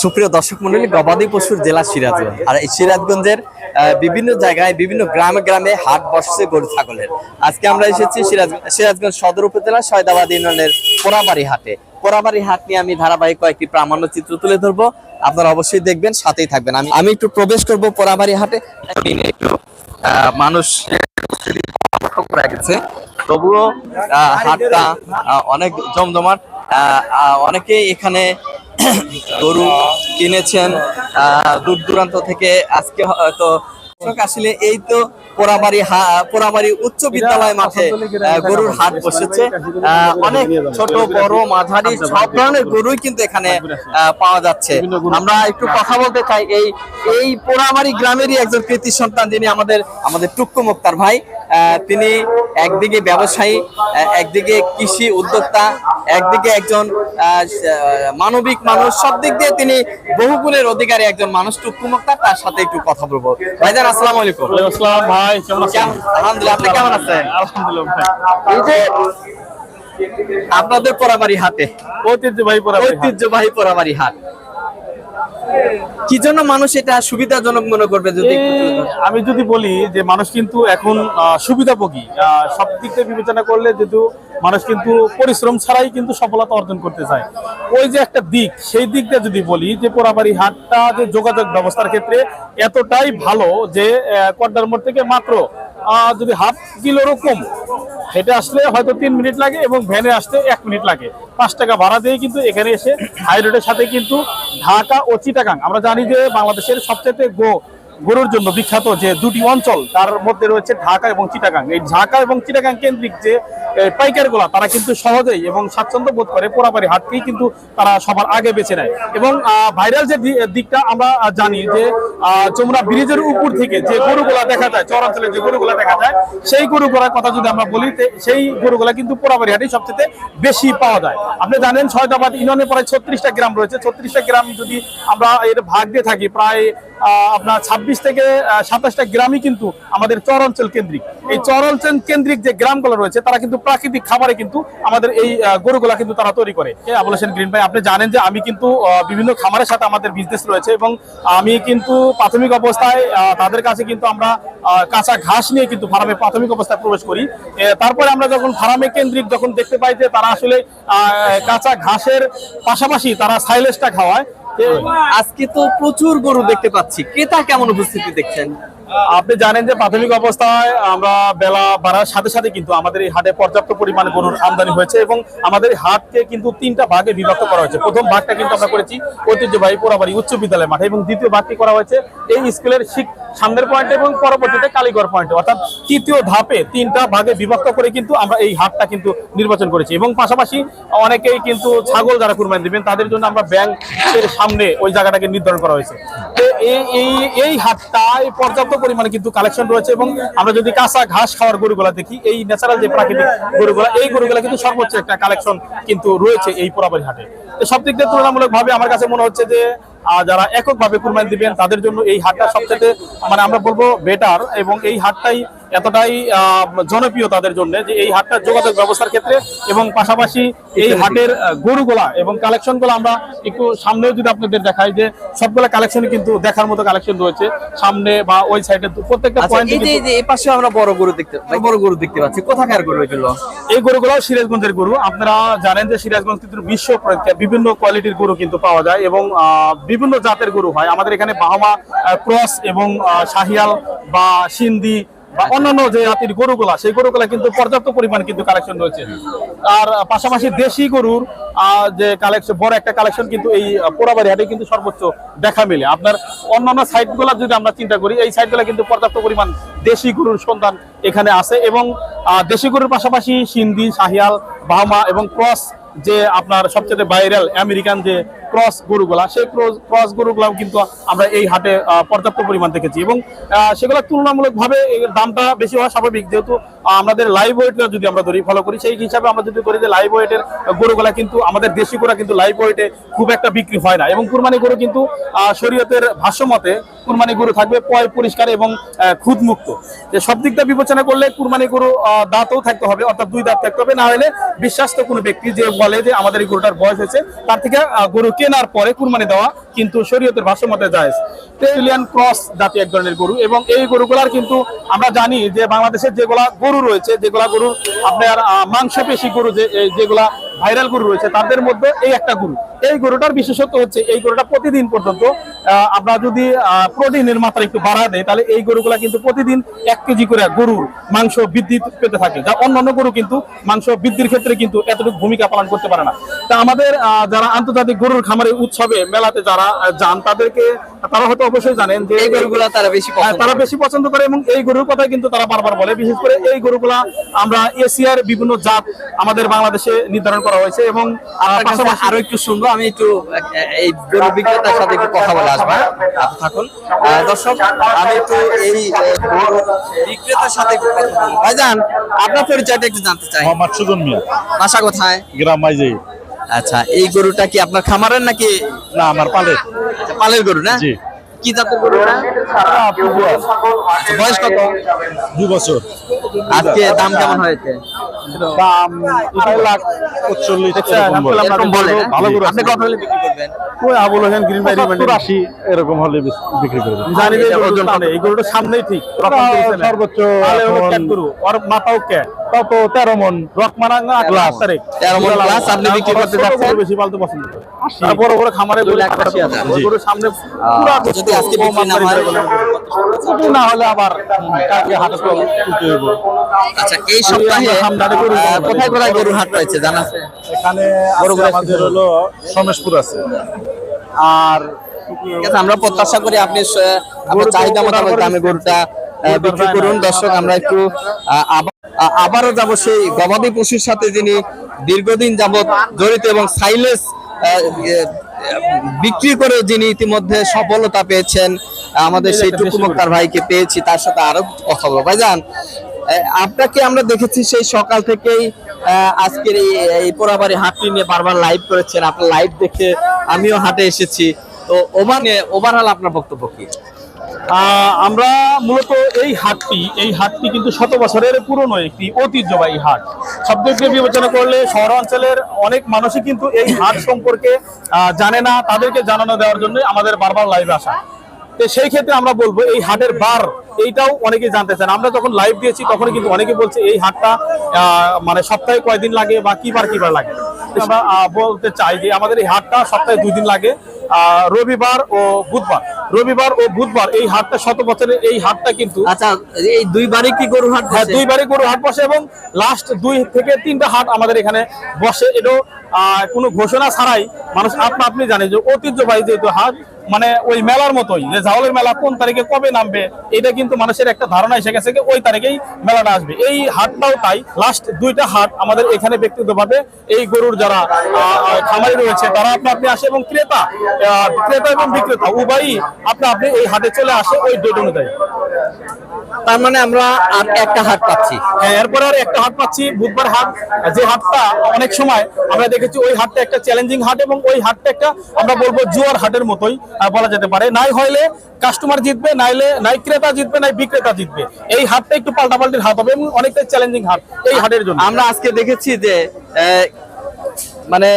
সুপ্রিয় দর্শক মন্ডলী গবাদি পশুর জেলা সিরাজগঞ্জ আর এই সিরাজগঞ্জের বিভিন্ন জায়গায় বিভিন্ন গ্রামে গ্রামে হাট বসছে গরু ছাগলের। আজকে আমরা এসেছি সিরাজ সিরাজগঞ্জ সদর উপজেলা সয়দাবাদ ইউনিয়নের পোড়াবাড়ি হাটে। পোড়াবাড়ি হাট নিয়ে আমি ধারাবাহিক কয়েকটি প্রামাণ্য চিত্র তুলে ধরবো। আপনারা অবশ্যই দেখবেন সাথেই থাকবেন। আমি আমি একটু প্রবেশ করব পোড়াবাড়ি হাটে। একটু মানুষ করা গেছে তবুও হাটটা অনেক জমজমাট আহ, আহ, অনেকে এখানে গরু কিনেছেন দূর দূরান্ত থেকে আজকে হয়তো আসলে এই তো পোড়াবাড়ি পোড়াবাড়ি উচ্চ বিদ্যালয় মাঠে গরুর হাট বসেছে। আহ, অনেক ছোট বড় মাঝারি সব ধরনের গরুই কিন্তু এখানে আহ, পাওয়া যাচ্ছে। আমরা একটু কথা বলতে চাই এই এই পোড়াবাড়ি গ্রামেরই একজন কৃতি সন্তান যিনি আমাদের আমাদের টুক্কু মুক্তার ভাই। তিনি একদিকে ব্যবসায়ী একদিকে কৃষি উদ্যোক্তা একদিকে একজন মানবিক মানুষ। সব দিক দিয়ে তিনি বহুগুণের অধিকারী একজন মানুষ। টুক্কু মুক্তার তার সাথে একটু কথা বলব। ভাইজান আসসালামু আলাইকুম। আসসালাম ভাই কেমন আছেন? আলহামদুলিল্লাহ আপনি কেমন আছেন? আলহামদুলিল্লাহ ভাই। এই যে আপনাদের পোড়াবাড়ি হাতে ঐতিহ্যবাহী ঐতিহ্যবাহী পোড়াবাড়ি হাট। কি জন্য মানুষ এটা সুবিধাজনক মনে করবে যদি? আমি যদি বলি যে মানুষ কিন্তু এখন সুবিধাভোগী সব দিক থেকে বিবেচনা করলে যেহেতু মানুষ কিন্তু পরিশ্রম ছাড়াই কিন্তু সফলতা অর্জন করতে চায় ওই যে একটা দিক, সেই দিকটা যদি বলি যে পোড়াবাড়ি হাটটা যে যোগাযোগ ব্যবস্থার ক্ষেত্রে এতটাই ভালো যে কড্ডার মোড় থেকে মাত্র যদি হাফ কিলোরও কম হেঁটে আসলে হয়তো তিন মিনিট লাগে এবং ভ্যানে আসতে এক মিনিট লাগে। পাঁচ টাকা ভাড়া দিয়ে কিন্তু এখানে এসে হাই রোডের সাথে কিন্তু ঢাকা ও চিটাগাং। আমরা জানি যে বাংলাদেশের সবচেয়ে গো গরুর জন্য বিখ্যাত যে দুটি অঞ্চল, তার মধ্যে রয়েছে ঢাকা এবং চিটাগাং। এই ঢাকা এবং চিটাগাং কেন্দ্রিক যে পাইকারগুলা তারা কিন্তু সহজেই এবং স্বাচ্ছন্দ্য বোধ করে পোড়াবাড়ি হাটকেই কিন্তু তারা সবার আগে বেছে নেয়। এবং ভাইরাল যে দিকটা আমরা জানি যে যমুনা ব্রিজের উপর থেকে যে গরুগুলা দেখা যায় চরাঞ্চলে যে গরুগুলা দেখা যায়, সেই গরুগুলার কথা যদি আমরা বলি সেই গরুগুলা কিন্তু পোড়াবাড়ি হাটেই সবচেয়ে বেশি পাওয়া যায়। আপনি জানেন ছয়দাবাদ ইউনিয়নে প্রায় ছত্রিশটা গ্রাম রয়েছে। ছত্রিশটা গ্রাম যদি আমরা এর ভাগ দিয়ে থাকি, প্রায় আপনার ছাব্বিশ থেকে সাতাশটা গ্রামই কিন্তু আমাদের চর অঞ্চল কেন্দ্রিক। এই চর অঞ্চল কেন্দ্রিক যে গ্রামগুলো রয়েছে, তারা কিন্তু প্রাকৃতিক খাবারে কিন্তু আমাদের এই গরুগুলা কিন্তু তারা তৈরি করে। বলেছেন গ্রিন ভাই, আপনি জানেন যে আমি কিন্তু বিভিন্ন খামারের সাথে আমাদের বিজনেস রয়েছে এবং আমি কিন্তু প্রাথমিক অবস্থায় তাদের কাছে কিন্তু আমরা কাঁচা ঘাস নিয়ে কিন্তু ফার্মে প্রাথমিক অবস্থায় প্রবেশ করি। তারপরে আমরা যখন ফার্মে কেন্দ্রিক যখন দেখতে পাই যে তারা আসলে কাঁচা ঘাসের পাশাপাশি তারা সাইলেসটা খাওয়ায় আজকে তো প্রচুর গরু দেখতে পাচ্ছি। ক্রেতা কেমন উপস্থিতি দেখছেন? আপনি জানেন যে প্রাথমিক অবস্থায় আমরা বেলা বাড়ার সাথে সাথে কিন্তু আমাদের এই হাটে পর্যাপ্ত পরিমাণে গরুর আমদানি হয়েছে এবং আমাদের এই হাটকে কিন্তু তিনটা ভাগে বিভক্ত করা হয়েছে। প্রথম ভাগটা কিন্তু আমরা করেছি ঐতিহ্যবাহী পোড়াবাড়ি উচ্চ বিদ্যালয় মাঠে এবং দ্বিতীয় ভাগটি করা হয়েছে এই স্কুলের শিক সামনের পয়েন্ট এবং পরবর্তীতে কালীগড় পয়েন্ট অর্থাৎ তৃতীয় ধাপে তিনটা ভাগে বিভক্ত করে কিন্তু আমরা এই হাটটা কিন্তু নির্বাচন করেছি। এবং পাশাপাশি অনেকেই কিন্তু ছাগল যারা কুরবানি দিবেন, তাদের জন্য আমরা ব্যাংকের সামনে ওই জায়গাটাকে নির্ধারণ করা হয়েছে। এই এই হাটটায় পর্যাপ্ত পরিমাণে কিন্তু কালেকশন রয়েছে এবং আমরা যদি কাঁচা ঘাস খাওয়ার গরুগুলা দেখি, এই ন্যাচারাল যে প্রাকৃতিক গরুগুলা, এই গরুগুলা কিন্তু সর্বোচ্চ একটা কালেকশন কিন্তু রয়েছে এই পোড়াবাড়ি হাটে। সব দিক দিয়ে তুলনামূলক ভাবে আমার কাছে মনে হচ্ছে যে যারা এককভাবে কুরবানি দিবেন, তাদের জন্য এই হাটটা সবচেয়ে মানে আমরা বলব বেটার এবং এই হাটটাই এতটাই আহ, জনপ্রিয় তাদের জন্য যে এই হাটটার যোগাযোগ ব্যবস্থার ক্ষেত্রে এবং পাশাপাশি এই হাটের গরুগুলা এবং কালেকশনগুলো আমরা একটু সামনেও যদি আপনাদের দেখাই যে সবগুলা কালেকশন কিন্তু দেখার মতো কালেকশন রয়েছে। সামনে বা ওই সাইডে প্রত্যেকটা আচ্ছা পয়েন্টে এই যে এই পাশে আমরা বড় গরু দেখতে বড় গরু দেখতে পাচ্ছি। কোথাকার গরু এগুলো? এই গরুগুলোও সিরাজগঞ্জের গরু। আপনারা জানেন যে সিরাজগঞ্জ কিন্তু বিশ্ব বিভিন্ন কোয়ালিটির গরু কিন্তু পাওয়া যায় এবং আহ, বিভিন্ন জাতের গরু হয়। আমাদের এখানে বাহামা ক্রস এবং শাহিয়াল বা সিন্ধি অন্যান্য যে জাতির গরুগুলা, সেই গরুগুলা কিন্তু পর্যাপ্ত পরিমাণ কিন্তু কালেকশন রয়েছে। আর পাশাপাশি দেশি গরুর যে কালেকশন বড় একটা কালেকশন কিন্তু এই পোড়াবাড়ি হাটে কিন্তু সর্বোচ্চ দেখা মেলে। আপনার অন্যান্য সাইটগুলো যদি আমরা চিন্তা করি, এই সাইটগুলো কিন্তু পর্যাপ্ত পরিমাণ দেশি গরুর সন্ধান এখানে আছে এবং দেশি গরুর পাশাপাশি সিন্ধি, শাহিয়াল, বাহামা এবং ক্রস যে আপনার সবচেয়ে ভাইরাল আমেরিকান যে ক্রস গরুগুলা, সেই ক্রস গরুগুলাও কিন্তু আমরা এই হাটে পর্যাপ্ত পরিমাণ দেখেছি। এবং সেগুলো তুলনামূলকভাবে দামটা বেশি হওয়া স্বাভাবিক। যেহেতু আমাদের লাইভ ওয়েটটা যদি আমরা ধরি ফলো করি সেই হিসাবে আমরা যদি ধরি যে লাইভ ওয়েটের গরুগুলা কিন্তু আমাদের দেশি গরু কিন্তু লাইভ ওয়েটে খুব একটা বিক্রি হয় না। এবং কুরবানি গরু কিন্তু শরীয়তের ভাষ্য মতে কুরবানি গরু থাকবে পয় পরিষ্কার এবং আহ, খুদ মুক্ত যে সব দিকটা বিবেচনা করলে কুরবানি গরু দাঁতও থাকতে হবে অর্থাৎ দুই দাঁত থাকতে হবে। না হলে বিশ্বাস্ত কোনো ব্যক্তি যে বলে যে আমাদের এই গরুটার বয়স হয়েছে তার থেকে গরু কেনার পরে কুরবানি দেওয়া কিন্তু শরীয়তের ভাষ্য মতে যায় টেলিয়ান ক্রস জাতি এক ধরনের গরু এবং এই গরুগুলার কিন্তু আমরা জানি যে বাংলাদেশের যেগুলা গরু রয়েছে, যেগুলা গরু আপনার মাংসপেশি গরু যে যেগুলা ভাইরাল গরু রয়েছে, তাদের মধ্যে এই একটা গরু। এই গরুটার বিশেষত্ব হচ্ছে এই গরুটা প্রতিদিন পর্যন্ত আমরা যদি প্রোটিনের মাত্রা একটু বাড়া দেয় তাহলে এই গরুগুলা কিন্তু প্রতিদিন এক কেজি করে গরুর মাংস বৃদ্ধি পেতে থাকে। যা অন্যান্য গরু কিন্তু মাংস বৃদ্ধির ক্ষেত্রে কিন্তু এতটুকু ভূমিকা পালন করতে পারে না। তা আমাদের যারা আন্তর্জাতিক গরুর খামারের উৎসবে মেলাতে যারা যান তাদেরকে তারা হয়তো অবশ্যই জানেন যে এই গরুগুলা তারা বেশি হ্যাঁ, পছন্দ তারা বেশি পছন্দ করে এবং এই গরুর কথা কিন্তু তারা বারবার বলে। বিশেষ করে এই গরুগুলা আমরা এশিয়ার বিভিন্ন জাত আমাদের বাংলাদেশে নির্ধারণ করা হয়েছে এবং পাশাপাশি আরও একটু শুনব আমি একটু এই গরু বিক্রেতার সাথে একটু কথা বলে আসব হ্যাঁ? আপনি থাকুন। দর্শক আমি একটু এই বিক্রেতার সাথে একটু কথা বলব। ভাইজান আপনার পরিচয়টা একটু জানতে চাই। মোহাম্মদ সুজন মিয়া। বাসা কোথায়? গ্রাম মাইজে আচ্ছা এই গরুটা কি আপনার খামারের নাকি? না আমার পালে আচ্ছা, পালের গরু না? জি। কি জাতের গরু এটা? বয়স কত? দু বছর। আজকে দাম কেমন হয়েছে? দাম আড়াই লাখ পঁচল্লিশ আচ্ছা, এরকম বলে। এরকম বলে না? ভালো গরু আপনি কত হলে বিক্রি করবেন? ওই আবুল হোসেন গ্রিন বাড়ি আশি এরকম হলে বিক্রি করবে জানি যে এটা ওজন ওজন কত? এই গরুটা সামনেই ঠিক। সর্বোচ্চ তাহলে হলো এখন ক্যাট গরু ওর মাথাও ক্যাট কত? তেরো মন। রক আট লাখ তারিখ। 13 মণ plus আপনি বিক্রি করতে যাচ্ছেন? বেশি পালতে পছন্দ করে। বড় বড় খামারে দুই লাখ আশি হাজার। গরুর সামনে যদি আজকে বিক্রি না হয় না হলে আবার কালকে হাটে তুলতে হইব আচ্ছা এই সপ্তাহে আমরা সামনে গরু আহ, কিনবো। কোথায় কোথায় গরুর হাট রয়েছে জানা আছে? এখানে বড় আছে। বড় আমাদের হলো সমেশপুর আছে। আর আমরা প্রত্যাশা করি আপনি আপনার চাহিদা মোতাবেক দামে গরুটা বিক্রি করুন। দর্শক আমরা একটু আবারও যাব সেই গবাদি পশুর সাথে যিনি দীর্ঘদিন যাবত জড়িত এবং সাইলেস বিক্রি করে যিনি ইতিমধ্যে সফলতা পেয়েছেন আমাদের সেই টুকু মুক্তার ভাইকে পেয়েছি তার সাথে আরও কথা বলব। ভাইজান আপনাকে আমরা দেখেছি সেই সকাল থেকেই আজকের এই পোড়াবাড়ি হাটটি নিয়ে বারবার লাইভ করেছেন। আপনার লাইভ দেখে আমিও হাটে এসেছি। তো ওভার ওভারঅল আপনার বক্তব্য কি? আমরা মূলত এই হাটটি এই হাটটি কিন্তু শত বছরের পুরনো একটি ঐতিহ্যবাহী হাট। সব দিক দিয়ে বিবেচনা করলে শহরাঞ্চলের অনেক মানুষই কিন্তু এই হাট সম্পর্কে জানে না, তাদেরকে জানানো দেওয়ার জন্য আমাদের বারবার লাইভ আসা। তো সেই ক্ষেত্রে আমরা বলব এই হাটের বার এইটাও অনেকে জানতে চান। আমরা যখন লাইভ দিয়েছি তখন কিন্তু অনেকে বলছে এই হাটটা মানে সপ্তাহে কয়দিন লাগে বা কি বার কি বার লাগে। আমরা বলতে চাই যে আমাদের এই হাটটা সপ্তাহে দুই দিন লাগে রবিবার ও বুধবার। রবিবার ও বুধবার এই হাটটা শত বছরের এই হাটটা কিন্তু আচ্ছা এই দুইবারই কি গরু হাট হ্যাঁ বসে? দুইবারে গরু হাট বসে এবং লাস্ট দুই থেকে তিনটা হাট আমাদের এখানে বসে। এটাও আহ, কোনো ঘোষণা ছাড়াই মানুষ আপনা আপনি জানে যে ঐতিহ্যবাহী যেহেতু হাট মানে ওই মেলার মতোই যে জাওলের মেলা কোন তারিখে কবে নামবে এটা কিন্তু মানুষের একটা ধারণা এসে গেছে যে ওই তারিখেই মেলাটা আসবে। এই হাটটাও তাই লাস্ট দুইটা হাট আমাদের এখানে ব্যক্তিগতভাবে এই গরুর যারা খামারি রয়েছে তারা আপনা আপনি আসে এবং ক্রেতা ক্রেতা এবং বিক্রেতা উভয়ই আপনা আপনি এই হাটে চলে আসে ওই ডেট অনুযায়ী। তার মানে আমরা আর একটা হাট পাচ্ছি। হ্যাঁ, এরপরে আর একটা হাট পাচ্ছি বুধবার হাট যে হাটটা অনেক সময় আমরা দেখেছি ওই হাটটা একটা চ্যালেঞ্জিং হাট এবং ওই হাটটা একটা আমরা বলব জুয়ার হাটের মতোই। বলা যেতে পারে। নাই হইলে কাস্টমার জিতবে নাইলে নাই ক্রেতা জিতবে নাই বিক্রেতা জিতবে। এই হাটটা একটু পাল্টাপাল্টির হাট হবে এবং অনেকটা চ্যালেঞ্জিং হাট এই হাটের জন্য। আমরা আজকে দেখেছি যে মানে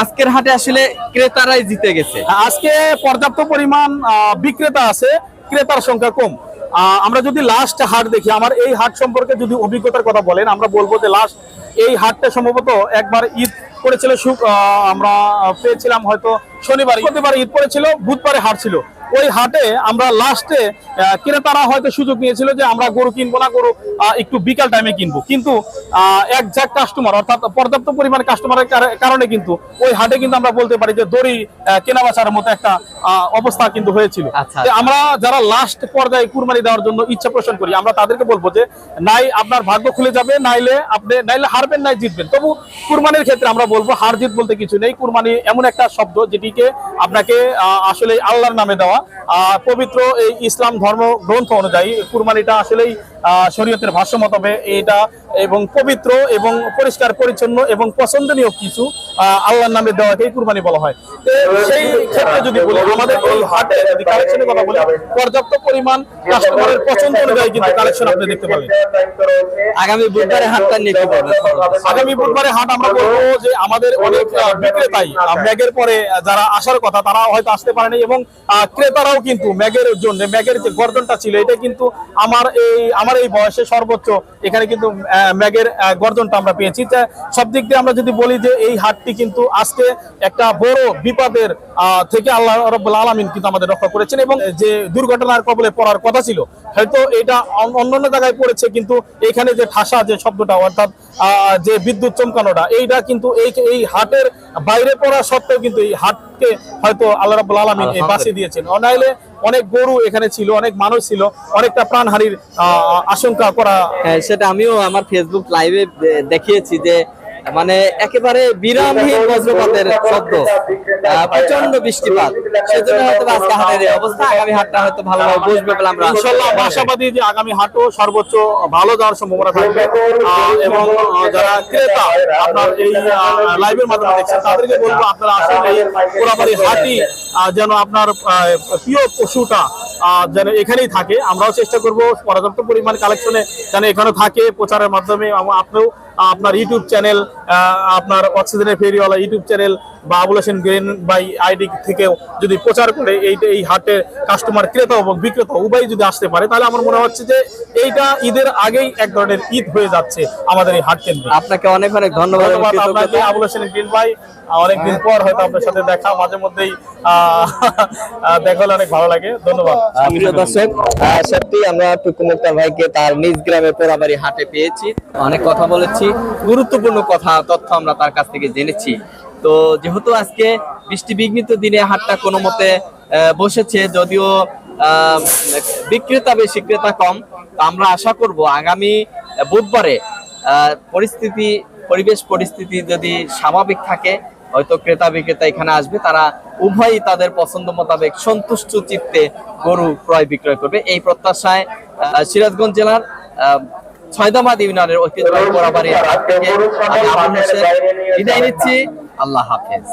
আজকের হাটে আসলে ক্রেতারাই জিতে গেছে। আজকে পর্যাপ্ত পরিমাণ আহ, বিক্রেতা আছে ক্রেতার সংখ্যা কম। আহ, আমরা যদি লাস্ট হাট দেখি আমার এই হাট সম্পর্কে যদি অভিজ্ঞতার কথা বলেন আমরা বলব যে লাস্ট এই হাটটা সম্ভবত একবার ঈদ করেছিল আমরা পেয়েছিলাম হয়তো শনিবার ঈদ পড়েছিল বুধবারে হাট ছিল ওই হাটে আমরা লাস্টে ক্রেতারা হয়তো সুযোগ নিয়েছিল যে আমরা গরু কিনবো না গরু একটু বিকাল টাইমে কিনবো। কিন্তু একজাক্ট কাস্টমার অর্থাৎ পর্যাপ্ত পরিমাণে কাস্টমারের কারণে কিন্তু ওই হাটে কিন্তু আমরা বলতে পারি যে দড়ি কেনা বেচার মতো একটা অবস্থা কিন্তু হয়েছিল। আচ্ছা। আমরা যারা লাস্ট পর্যায়ে কুরবানি দেওয়ার জন্য ইচ্ছা পোষণ করি আমরা তাদেরকে বলব যে নাই আপনার ভাগ্য খুলে যাবে নাইলে আপনি নাইলে হারবেন নাই জিতবেন। তবু কুরবানির ক্ষেত্রে আমরা বলব হার জিত বলতে কিছু নেই। কুরবানি এমন একটা শব্দ যেটিকে আপনাকে আহ, আসলে আল্লাহর নামে দেওয়া পবিত্র এই ইসলাম ধর্ম গ্রন্থ অনুযায়ী কুরবানিটা আসলেই শরীয়তের ভাষ্য মতবে এটা এবং পবিত্র এবং পরিষ্কার পরিচ্ছন্ন এবং পছন্দনীয় কিছু আল্লাহর নামে দেওয়াকেই কুরবানি বলা হয়। সেই ক্ষেত্রে যদি বলি আমাদের এই হাটে যদি কালেকশনের কথা বলি পর্যাপ্ত পরিমাণ কাস্টমারের পছন্দ অনুযায়ী কিন্তু কালেকশন আপনি দেখতে পাবেন। আগামী বুধবারে হাটটা নিয়ে আগামী বুধবারে হাট আমরা বলব যে আমাদের অনেক বিক্রেতাই ম্যাগের পরে যারা আসার কথা তারা হয়তো আসতে পারেনি এবং ক্রেতারাও কিন্তু ম্যাগের জন্য ম্যাগের যে গর্জনটা ছিল এটা কিন্তু আমার এই আমার এই বয়সে সর্বোচ্চ এখানে কিন্তু আহ, ম্যাগের গর্জনটা আমরা পেয়েছি। সব দিক দিয়ে আমরা যদি বলি যে এই হাটটি কিন্তু আজকে একটা বড় বিপদের থেকে আল্লাহ রব্বুল আলমিন কিন্তু আমাদের রক্ষা করেছেন এবং যে দুর্ঘটনার কবলে পড়ার কথা ছিল হয়তো এটা অন- অন্যান্য জায়গায় পড়েছে কিন্তু এখানে যে ঠাসা যে শব্দটা অর্থাৎ আহ, যে বিদ্যুৎ চমকানোটা এইটা কিন্তু এই এই হাটের বাইরে পড়া সত্ত্বেও কিন্তু এই হাটকে হয়তো আল্লাহ রাব্বুল আলামিন বাঁচিয়ে দিয়েছেন। অনাইলে অনেক গরু এখানে ছিল অনেক মানুষ ছিল অনেকটা প্রাণহানির আশঙ্কা করা হ্যাঁ, সেটা আমিও আমার ফেসবুক লাইভে দেখিয়েছি যে মানে একেবারে বিরামহীন বজ্রপাতের শব্দ। প্রচণ্ড বৃষ্টিপাত। সেজন্য হয়তো আজকে হাটের অবস্থা আগামী হাটটা হয়তো ভালোভাবে বসবে বলে আমরা ইনশাল্লাহ আশাবাদী যে আগামী হাটও সর্বোচ্চ ভালো যাওয়ার সম্ভাবনা থাকবে। এবং যারা ক্রেতা আপনার এই লাইভের মাধ্যমে দেখছেন তাদেরকে বলব আপনারা আসুন এই পোড়াবাড়ি হাটি যেন আপনার আহ, প্রিয় পশুটা যেন এখানেই থাকে। আমরাও চেষ্টা করব পর্যাপ্ত পরিমাণ কালেকশনে যেন এখানে থাকে প্রচারের মাধ্যমে। আপনিও আপনার ইউটিউব চ্যানেল আপনার অক্সিজেনের ফেরিওয়ালা ইউটিউব চ্যানেল বা Abul Hossain green by ID থেকেও যদি প্রচার করে এই এই হাটে কাস্টমার ক্রেতা এবং বিক্রেতা উভয় যদি আসতে পারে তাহলে আমার মনে হচ্ছে যে এইটা ঈদের আগেই এক ধরনের ঈদ হয়ে যাচ্ছে আমাদের এই হাট কেন্দ্রে। আপনাকে অনেক অনেক ধন্যবাদ আপনাকে আবুল হোসেন গ্রিন ভাই। অনেকদিন পর হয়তো আপনার সাথে দেখা মাঝে মধ্যেই আহ, আহ, দেখা হলে অনেক ভালো লাগে। ধন্যবাদ। আহ, প্রিয় দর্শক আহ, সত্যি আমরা টুকু মুক্তার ভাইকে তার নিজ গ্রামে পোড়াবাড়ি হাটে পেয়েছি। অনেক কথা বলেছি গুরুত্বপূর্ণ কথা তথ্য আমরা তার কাছ থেকে জেনেছি। তো যেহেতু আজকে বৃষ্টি বিঘ্নিত দিনে হাটটা কোনো মতে বসেছে যদিও বিক্রেতা বেশি ক্রেতা কম আমরা আশা করব আগামী বুধবারে পরিস্থিতি পরিবেশ পরিস্থিতি যদি স্বাভাবিক থাকে হয়তো ক্রেতা বিক্রেতা এখানে আসবে তারা উভয়ই তাদের পছন্দ মোতাবেক সন্তুষ্ট চিত্তে গরু ক্রয় বিক্রয় করবে। এই প্রত্যাশায় আহ, সিরাজগঞ্জ জেলার আহ, ছয়দাবাদ ইউনিয়নের ঐতিহ্যবাহী থেকে আমি বিদায় নিচ্ছি। আল্লাহ হাফেজ।